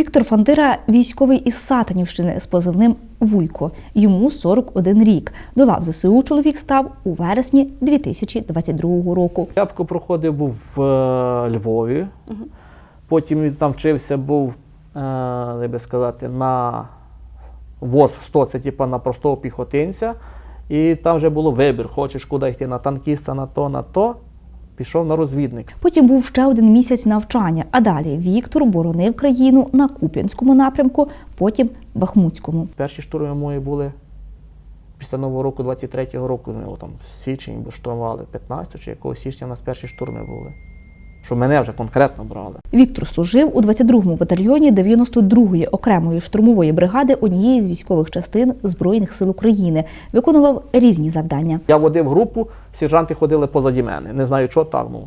Віктор Фандира військовий із Сатанівщини з позивним Вуйко. Йому 41 рік. До лав ЗСУ чоловік став у вересні 2022 року. Спочатку проходив був в е, Львові, потім він там вчився, був, е, як би сказати, на ВОЗ-100, це типа на простого піхотинця. І там вже було вибір, хочеш куди йти, на танкіста, на то, на то. Пішов на розвідник. Потім був ще один місяць навчання, а далі Віктор боронив країну на Куп'янському напрямку, потім Бахмутському. Перші штурми мої були після Нового року, 23-го року, ну, там, в січень штурмували, 15 чи якого січня у нас перші штурми були. Що мене вже конкретно брали. Віктор служив у 22-му батальйоні 92-ї окремої штурмової бригади однієї з військових частин Збройних сил України. Виконував різні завдання. Я водив групу, сержанти ходили позаді мене. Не знаю, що так. Ну,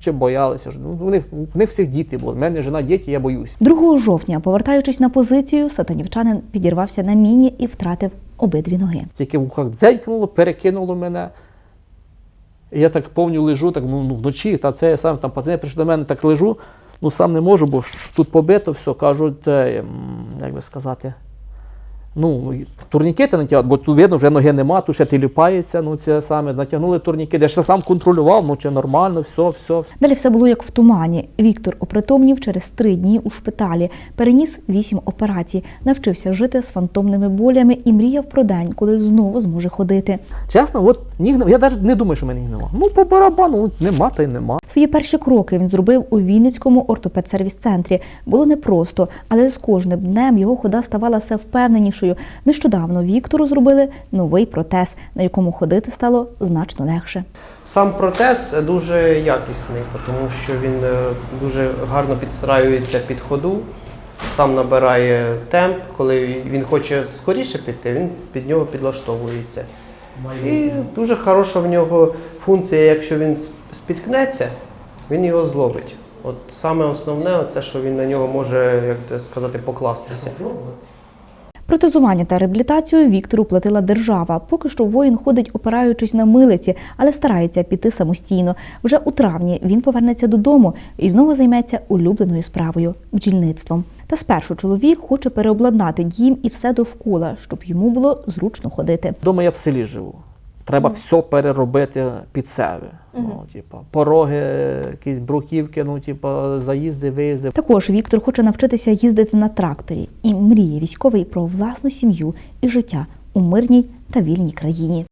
чи боялися. Ну, вони, в них всіх діти були. У мене жена, діти, я боюсь. 2 жовтня, повертаючись на позицію, сатанівчанин підірвався на міні і втратив обидві ноги. Тільки в ухах дзенькнуло, перекинуло мене. Я так повню лежу, так ну, ну, вночі, та це я сам там пацани прийшли до мене, так лежу, ну сам не можу, бо тут побито все, кажуть, е, як би сказати. Ну, турнікети натягнуть, бо тут видно, вже ноги нема, тут ще тіліпається, ну це саме, натягнули турнікети. Я ще сам контролював, ну чи нормально, все, все. Далі все було як в тумані. Віктор опритомнів через три дні у шпиталі, переніс вісім операцій, навчився жити з фантомними болями і мріяв про день, коли знову зможе ходити. Чесно, от ніг я навіть не думаю, що мене нема. Ну, по барабану, ну, нема та й нема. Свої перші кроки він зробив у Вінницькому ортопедсервіс-центрі. Було непросто, але з кожним днем його хода ставала все впевненішою. Нещодавно Віктору зробили новий протез, на якому ходити стало значно легше. Сам протез дуже якісний, тому що він е, дуже гарно підстраюється під ходу, сам набирає темп. Коли він хоче скоріше піти, він під нього підлаштовується. І дуже хороша в нього функція, якщо він спіткнеться, він його зловить. От саме основне, це що він на нього може, як це сказати, покластися. Протезування та реабілітацію Віктору платила держава. Поки що воїн ходить, опираючись на милиці, але старається піти самостійно. Вже у травні він повернеться додому і знову займеться улюбленою справою бджільництвом. Та спершу чоловік хоче переобладнати дім і все довкола, щоб йому було зручно ходити. Дома я в селі живу. Треба все переробити під себе. Ну, типу, пороги, якісь бруківки, ну, типу, заїзди, виїзди. Також Віктор хоче навчитися їздити на тракторі і мріє військовий про власну сім'ю і життя у мирній та вільній країні.